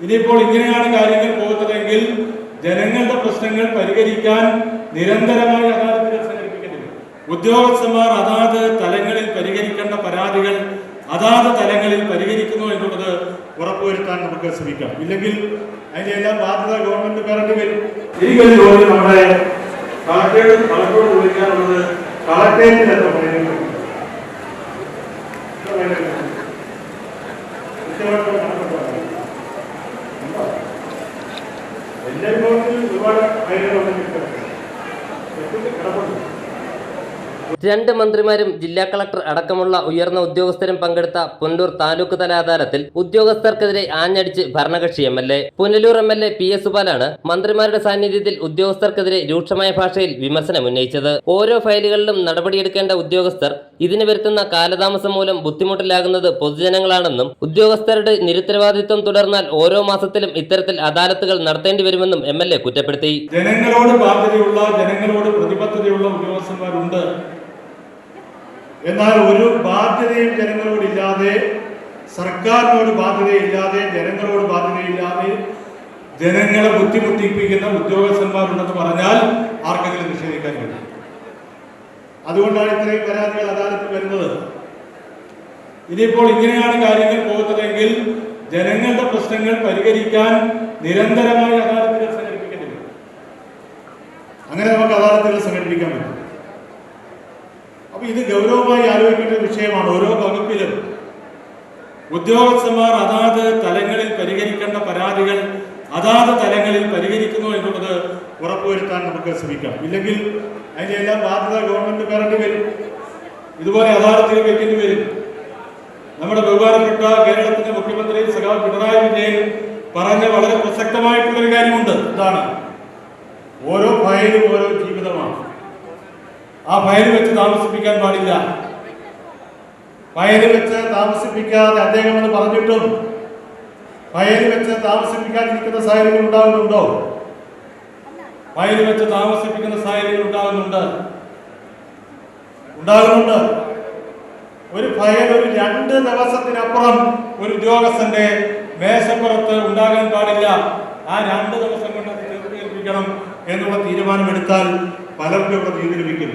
ഇനിയിപ്പോൾ ഇങ്ങനെയാണ് കാര്യങ്ങൾ പോകുന്നതെങ്കിൽ ജനങ്ങളുടെ പ്രശ്നങ്ങൾ പരിഹരിക്കാൻ നിരന്തരമായി അദാലത്തുകൾ ഉദ്യോഗസ്ഥന്മാർ അതാത് തലങ്ങളിൽ പരിഹരിക്കേണ്ട പരാതികൾ അതാത് തലങ്ങളിൽ പരിഹരിക്കുന്നു എന്നുള്ളത് ഉറപ്പുവരുത്താൻ നമുക്ക് ശ്രമിക്കാം. ഇല്ലെങ്കിൽ അതിന്റെ എല്ലാം ബാധ്യത ഗവൺമെന്റ് പേരേണ്ടി വരും. എനിക്കൊരു ജോലി നമ്മുടെ കളക്ടറേറ്റ് കളക്ടറോട് രണ്ട് മന്ത്രിമാരും ജില്ലാ കളക്ടർ അടക്കമുള്ള ഉയർന്ന ഉദ്യോഗസ്ഥരും പങ്കെടുത്ത പുനലൂർ താലൂക്ക് തല അദാലത്തിൽ ഉദ്യോഗസ്ഥർക്കെതിരെ ആഞ്ഞടിച്ച് ഭരണകക്ഷി M L A. Punalur M L A P S സുബാലാണ് മന്ത്രിമാരുടെ സാന്നിധ്യത്തിൽ ഉദ്യോഗസ്ഥർക്കെതിരെ രൂക്ഷമായ ഭാഷയിൽ വിമർശനം ഉന്നയിച്ചത് ഓരോ ഫയലുകളിലും നടപടിയെടുക്കേണ്ട ഉദ്യോഗസ്ഥർ ഇതിന് വരുത്തുന്ന കാലതാമസം മൂലം ബുദ്ധിമുട്ടിലാകുന്നത് പൊതുജനങ്ങളാണെന്നും ഉദ്യോഗസ്ഥരുടെ നിരുത്തരവാദിത്വം തുടർന്നാൽ ഓരോ മാസത്തിലും ഇത്തരത്തിൽ അദാലത്തുകൾ നടത്തേണ്ടി വരുമെന്നും എം എൽ എ കുറ്റപ്പെടുത്തി. ജനങ്ങളോട് ബാധ്യതയുള്ള ജനങ്ങളോട് പ്രതിബദ്ധതയുള്ള ഉദ്യോഗസ്ഥന്മാരുണ്ട്. എന്നാൽ ഒരു ബാധ്യതയും ജനങ്ങളോടില്ലാതെ സർക്കാരിനോട് ബാധ്യതയില്ലാതെ ജനങ്ങളോട് ബാധ്യതയില്ലാതെ ജനങ്ങളെ ബുദ്ധിമുട്ടിപ്പിക്കുന്ന ഉദ്യോഗസ്ഥന്മാരുണ്ടെന്ന് പറഞ്ഞാൽ ആർക്കെങ്കിലും നിഷേധിക്കാൻ കഴിയും? അതുകൊണ്ടാണ് ഇത്രയും പരാതികൾ അദാലത്തിൽ വരുന്നത്. ഇനിയിപ്പോൾ ഇങ്ങനെയാണ് കാര്യങ്ങൾ പോകുന്നതെങ്കിൽ ജനങ്ങളുടെ പ്രശ്നങ്ങൾ പരിഹരിക്കാൻ നിരന്തരമായി അദാലത്തുകൾ സംഘടിപ്പിക്കേണ്ടി വരും. അങ്ങനെ നമുക്ക് അദാലത്തുകൾ സംഘടിപ്പിക്കാൻ പറ്റും. അപ്പൊ ഇത് ഗൗരവമായി ആലോചിക്കേണ്ട ഒരു വിഷയമാണ് ഓരോ വകുപ്പിലും. ഉദ്യോഗസ്ഥന്മാർ അതാത് തലങ്ങളിൽ പരിഹരിക്കേണ്ട പരാതികൾ അതാത് തലങ്ങളിൽ പരിഹരിക്കുന്നു എന്നുള്ളത് ഉറപ്പുവരുത്താൻ നമുക്ക് ശ്രമിക്കാം. ഇല്ലെങ്കിൽ അതിന്റെ എല്ലാം ബാധ്യത ഗവൺമെന്റ് പേരേണ്ടി വരും. ഇതുപോലെ അദാലത്തിൽ വെക്കേണ്ടി വരും. നമ്മുടെ ബഹുമാനപ്പെട്ട കേരളത്തിന്റെ മുഖ്യമന്ത്രി സഖാവ് പിണറായി വിജയൻ പറഞ്ഞ വളരെ പ്രസക്തമായിട്ടുള്ളൊരു കാര്യമുണ്ട്. ഇതാണ്. ഓരോ ഫയലും ഓരോ ജീവിതമാണ്. ആ ഫയൽ വെച്ച് താമസിപ്പിക്കാൻ പാടില്ല. ഫയൽ വെച്ച് താമസിപ്പിക്കാതെ അദ്ദേഹം എന്ന് പറഞ്ഞിട്ടും ഫയൽ വെച്ച് താമസിപ്പിക്കാതിരിക്കുന്ന സാഹചര്യങ്ങൾ ഉണ്ടാകുന്നുണ്ടോ? ഫയൽ വെച്ച് താമസിപ്പിക്കുന്ന സാഹചര്യങ്ങൾ ഉണ്ടാകുന്നുണ്ട്. ഉണ്ടാകുന്നുണ്ട്. ഒരു ഫയൽ ഒരു രണ്ട് ദിവസത്തിനപ്പുറം ഒരു ഉദ്യോഗസ്ഥന്റെ മേശപ്പുറത്ത് ഉണ്ടാകാൻ പാടില്ല. ആ രണ്ട് ദിവസം കൊണ്ട് അത് ചെറുതേൽപ്പിക്കണം എന്നുള്ള തീരുമാനമെടുത്താൽ പലർക്കും ഇവിടെ നീതി ലഭിക്കും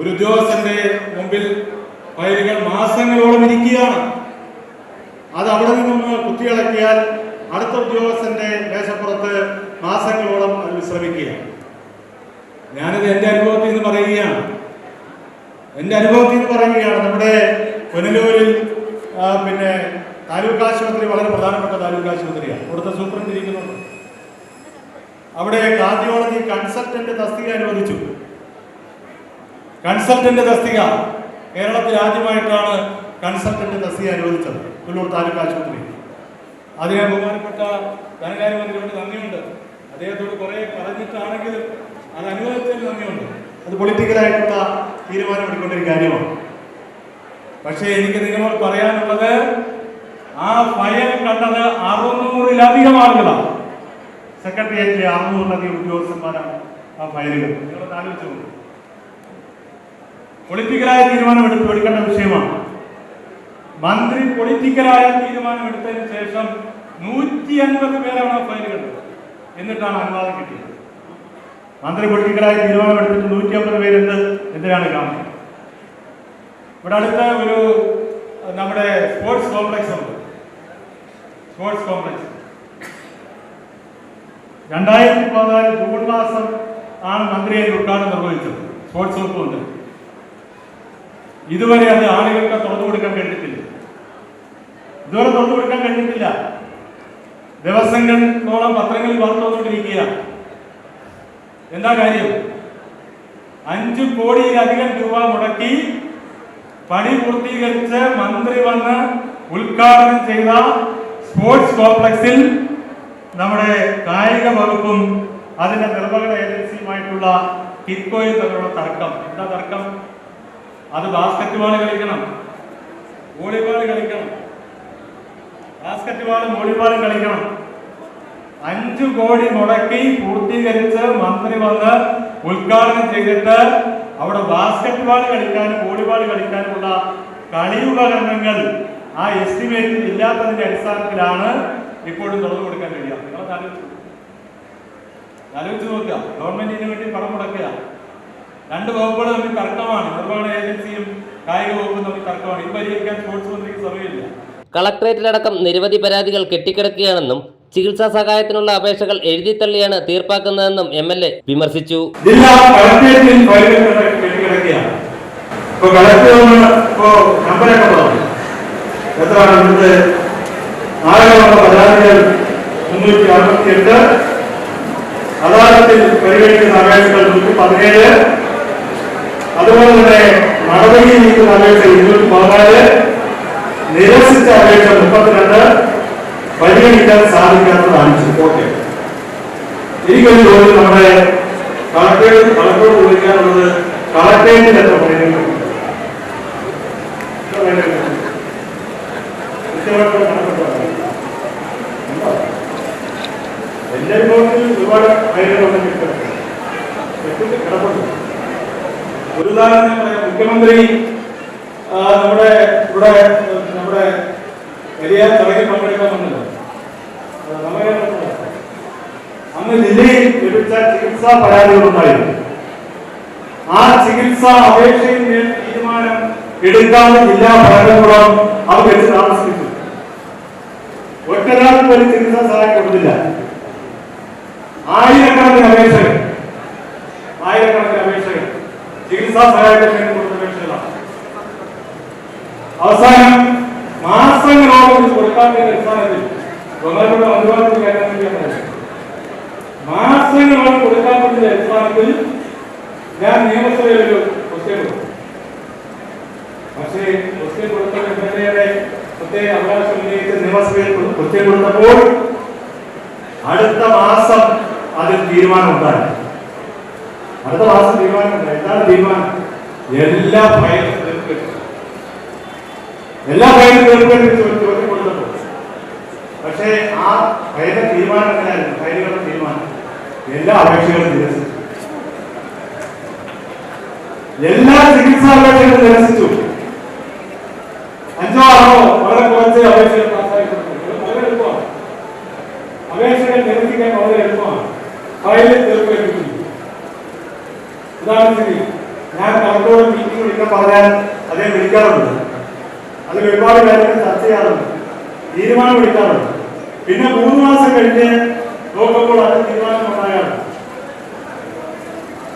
ഒരു ഉദ്യോഗസ്ഥന്റെ മുമ്പിൽ ഫയലുകൾ മാസങ്ങളോളം ഇരിക്കുകയാണ്. അത് അവിടെ നിന്നൊന്ന് കുത്തിയിളക്കിയാൽ അടുത്ത ഉദ്യോഗസ്ഥന്റെ മേശപ്പുറത്ത് മാസങ്ങളോളം വിശ്രമിക്കുക ഞാനിത് എന്റെ അനുഭവത്തിൽ നിന്ന് പറയുകയാണ്. എന്റെ അനുഭവത്തിൽ നിന്ന് പറയുകയാണ്. നമ്മുടെ പുനലൂരിൽ പിന്നെ താലൂക്ക് ആശുപത്രി വളരെ പ്രധാനപ്പെട്ട താലൂക്ക് ആശുപത്രിയാണ്. അവിടുത്തെ സൂപ്രണ്ട് ഇരിക്കുന്നുണ്ട് അവിടെ കാർഡിയോളജി കൺസൾട്ടന്റ് തസ്തിക അനുവദിച്ചു. കൺസൾട്ടന്റ് തസ്തിക. കേരളത്തിൽ ആദ്യമായിട്ടാണ് കൺസൾട്ടന്റ് തസ്തിക അനുവദിച്ചത്. പുല്ലൂർ താലൂക്ക് ആശുപത്രി. അതിനെ ബഹുമാനപ്പെട്ട ധനകാര്യമന്ത്രിയോട് നന്ദിയുണ്ട്. അദ്ദേഹത്തോട് കുറെ പറഞ്ഞിട്ടാണെങ്കിലും അത് അനുവദിച്ചതിന് നന്ദിയുണ്ട്. അത് പൊളിറ്റിക്കലായിട്ടുള്ള തീരുമാനമെടുക്കേണ്ട ഒരു കാര്യമാണ്. പക്ഷേ എനിക്ക് നിങ്ങളോട് പറയാനുള്ളത് ആ ഫയൽ കണ്ടത് അറുന്നൂറിലധികം ആളുകളാണ്. സെക്രട്ടേറിയറ്റിലെ അറുന്നൂറിലധികം ഉദ്യോഗസ്ഥന്മാരാണ് ആ ഫയലുകൾ. നിങ്ങളൊന്ന് ആലോചിച്ചു. പൊളിറ്റിക്കലായ തീരുമാനം എടുക്കേണ്ട വിഷയമാണ്. മന്ത്രി പൊളിറ്റിക്കലായ തീരുമാനം എടുത്തതിന് ശേഷം നൂറ്റി അൻപത് പേരാണ് ആ ഫയലുകൾ എന്നിട്ടാണ് അനുവാദം കിട്ടിയത്. മന്ത്രി പൊളിറ്റിക്കലായ തീരുമാനം എടുത്തിട്ട് നൂറ്റി അമ്പത് പേരെന്ത് എന്തിനാണ് കാണുന്നത് ഇവിടെ അടുത്ത ഒരു നമ്മുടെ സ്പോർട്സ് കോംപ്ലക്സ് ഉണ്ട്. Sports complex. രണ്ടായിരത്തി പതിനാല് ജൂൺ മാസം ആണ് മന്ത്രി അതിന്റെ ഉദ്ഘാടനം നിർവഹിച്ചത്. സ്പോർട്സ് വകുപ്പ് ഉണ്ട് ഇതുവരെ അത് ആളുകൾക്ക് തുറന്നു കൊടുക്കാൻ കഴിഞ്ഞിട്ടില്ല. ഇതുവരെ തൊട്ട് കൊടുക്കാൻ കഴിഞ്ഞിട്ടില്ല ദിവസങ്ങളോളം പത്രങ്ങളിൽ വാർത്ത വന്നുകൊണ്ടിരിക്കുക എന്താ കാര്യം? അഞ്ചു കോടിയിലധികം രൂപ മുടക്കി പണി പൂർത്തീകരിച്ച് മന്ത്രി വന്ന് ഉദ്ഘാടനം ചെയ്ത സ്പോർട്സ് കോംപ്ലക്സിൽ നമ്മുടെ കായിക വകുപ്പും അതിന്റെ നിർവഹണ ഏജൻസിയുമായിട്ടുള്ള കിറ്റ്കോയും തമ്മിലുള്ള തർക്കം. എന്താ തർക്കം? അത് ബാസ്കറ്റ് കളിക്കണം. വോളിബോൾ കളിക്കണം. ബാസ്കറ്റ് ബോളും വോളിബോളും കളിക്കണം. അഞ്ചു കോടി മുടക്കി പൂർത്തീകരിച്ച് മന്ത്രി വന്ന് ഉദ്ഘാടനം ചെയ്തിട്ട് അവിടെ ബാസ്കറ്റ് ബോൾ കളിക്കാനും വോളിബോൾ കളിക്കാനുമുള്ള കളി ഉപകരണങ്ങൾ ആ എസ്റ്റിമേറ്റിൽ ഇല്ലാത്തതിന്റെ അടിസ്ഥാനത്തിലാണ് ഇപ്പോഴും തുറന്നു കൊടുക്കാൻ കഴിയുക. ആലോചിച്ചു ആലോചിച്ച് നോക്കുക. ഗവൺമെന്റിന് വേണ്ടി പണം മുടക്കുക. രണ്ട് വകുപ്പുകൾ തമ്മിൽ തർക്കമാണ്. നിർവഹണ ഏജൻസിയും കായിക വകുപ്പും തമ്മിൽ തർക്കമാണ്. ഇത് പരിഹരിക്കാൻ സ്പോർട്സ് മന്ത്രിക്ക് സമയമില്ല. കളക്ടറേറ്റിലടക്കം നിരവധി പരാതികൾ കെട്ടിക്കിടക്കുകയാണെന്നും ചികിത്സാ സഹായത്തിനുള്ള അപേക്ഷകൾ എഴുതിത്തള്ളിയാണ് തീർപ്പാക്കുന്നതെന്നും എം എൽ എ വിമർശിച്ചു. അതുപോലെ തന്നെ നടപടി നീക്കുന്ന അപേക്ഷ ഇരുന്നൂറ്റി പതിനാല്. നിരസിച്ച അപേക്ഷ മുപ്പത്തിരണ്ട് പരിഗണിക്കാൻ സാധിക്കാത്തതാണ് കോട്ടെ എനിക്കൊരു ചോദ്യം നമ്മുടെ കളക്ടറേറ്റ് കളക്ടറോട് ചോദിക്കാനുള്ളത് കളക്ടറേറ്റിൽ എത്ര പണികൾ എന്റെ റിപ്പോർട്ടിൽ ഒരുപാട് കിട്ടുന്നുണ്ട് കിടപ്പുണ്ട്. ഒരു ഉദാഹരണം മുഖ്യമന്ത്രി നമ്മുടെ ഇവിടെ വലിയ തുടങ്ങി പങ്കെടുക്കാൻ നമ്മളെ അന്ന് ജില്ലയിൽ ലഭിച്ച ചികിത്സാ പരാതികളുണ്ടായിരുന്നു ആ ചികിത്സാ അപേക്ഷയിൽ തീരുമാനം എടുക്കാതെ ജില്ലാ ഭരണകൂടം അത് വെച്ച് താമസിപ്പിച്ചു. ഒറ്റരാൾക്ക് പോലും ചികിത്സാ സഹായം കൊടുത്തില്ല. ആയിരക്കണക്കിന് അപേക്ഷകൾ ആയിരക്കണക്കിന് അപേക്ഷകൾ ചികിത്സാ സഹായത്തിന് വേണ്ടി കൊടുത്ത അപേക്ഷകളാണ്. അവസാനം മാസങ്ങളോളം ഇത് കൊടുക്കാത്തതിന്റെ അടിസ്ഥാനത്തിൽ ബഹുമാനപ്പെട്ട അനുവാദം കേൾക്കാൻ വേണ്ടിയാണ് കൊടുക്കാൻ വേണ്ടി അടിസ്ഥാനത്തിൽ ഞാൻ നിയമസഭയിൽ ഒരു ക്വസ്റ്റ്യൻ കൊടുത്തു. പക്ഷേ ക്വസ്റ്റ്യൻ കൊടുത്ത എം എൽ എയുടെ പ്രത്യേക അവകാശം ഉന്നയിച്ച് നിയമസഭയിൽ ക്വസ്റ്റ്യൻ കൊടുത്തപ്പോൾ അടുത്ത മാസം അതിൽ തീരുമാനം അടുത്ത മാസം തീരുമാനം എന്താണ് തീരുമാനം? എല്ലാ ഫയലും എല്ലാ പക്ഷേ ആ ഫയലിന്റെ തീരുമാനം എങ്ങനെയായിരുന്നു തീരുമാനം. എല്ലാ അപേക്ഷകളും നിരസിച്ചു. എല്ലാ ചികിത്സാ അപേക്ഷകളും നിരസിച്ചു. അഞ്ചോ ആറോ വളരെ കുറച്ച് അപേക്ഷകൾ അപേക്ഷകൾ നിരസിക്കാൻ വളരെ എളുപ്പമാണ്. ഫയലിൽ ഞാൻ അവരോട് മീറ്റിംഗ് വിളിക്കാൻ പറഞ്ഞാൽ അദ്ദേഹം വിളിക്കാറുണ്ട്. അതിൽ ഒരുപാട് കാര്യങ്ങൾ ചർച്ച ചെയ്യാറുണ്ട്. തീരുമാനം എടുക്കാറുണ്ട്. പിന്നെ മൂന്ന് മാസം കഴിഞ്ഞ് നോക്കുമ്പോൾ അത് തീരുമാനം ഉണ്ടാകാറുണ്ട്.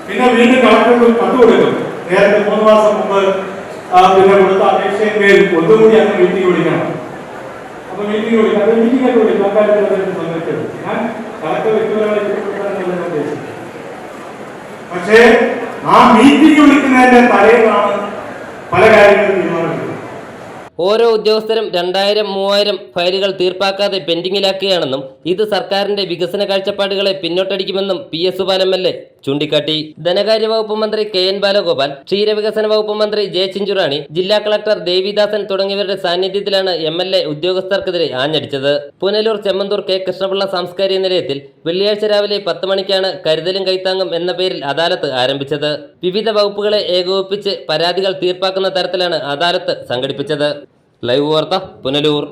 പിന്നെ വീണ്ടും കളക്ടർക്ക് കത്ത് കൊടുക്കും. നേരത്തെ മൂന്ന് മാസം മുമ്പ് പിന്നെ കൊടുത്ത അപേക്ഷയിൽ ഒന്നുകൂടി അങ്ങ് മീറ്റിംഗ് വിളിക്കണം. അപ്പൊ മീറ്റിംഗ് വിളിക്കാം. അത് മീറ്റിംഗ് ഒക്കെ വിളിക്കും. അക്കാര്യത്തിൽ സമ്മതിച്ചത് ഞാൻ കളക്ടർ പക്ഷേ ആ മീറ്റിംഗ് വിളിക്കുന്നതിന്റെ തലയിലാണ് പല കാര്യങ്ങളും ഓരോ ഉദ്യോഗസ്ഥരും രണ്ടായിരം മൂവായിരം ഫയലുകൾ തീർപ്പാക്കാതെ പെൻഡിങ്ങിലാക്കുകയാണെന്നും ഇത് സർക്കാരിന്റെ വികസന കാഴ്ചപ്പാടുകളെ പിന്നോട്ടടിക്കുമെന്നും P S Suban M L A ചൂണ്ടിക്കാട്ടി. ധനകാര്യ വകുപ്പ് മന്ത്രി കെ എൻ ബാലഗോപാൽ ക്ഷീരവികസന വകുപ്പ് മന്ത്രി ജെ ചിഞ്ചുറാണി ജില്ലാ കളക്ടർ ദേവിദാസൻ തുടങ്ങിയവരുടെ സാന്നിധ്യത്തിലാണ് എം എൽ എ ഉദ്യോഗസ്ഥർക്കെതിരെ ആഞ്ഞടിച്ചത്. പുനലൂർ ചെമ്മന്തൂർ കെ. കൃഷ്ണപിള്ള സാംസ്കാരിക നിലയത്തിൽ വെള്ളിയാഴ്ച രാവിലെ പത്ത് മണിക്കാണ് കരുതലും കൈത്താങ്ങും എന്ന പേരിൽ അദാലത്ത് ആരംഭിച്ചത്. വിവിധ വകുപ്പുകളെ ഏകോപിപ്പിച്ച് പരാതികൾ തീർപ്പാക്കുന്ന തരത്തിലാണ് അദാലത്ത് സംഘടിപ്പിച്ചത്. ലൈവ് വാർത്ത പുനലൂർ.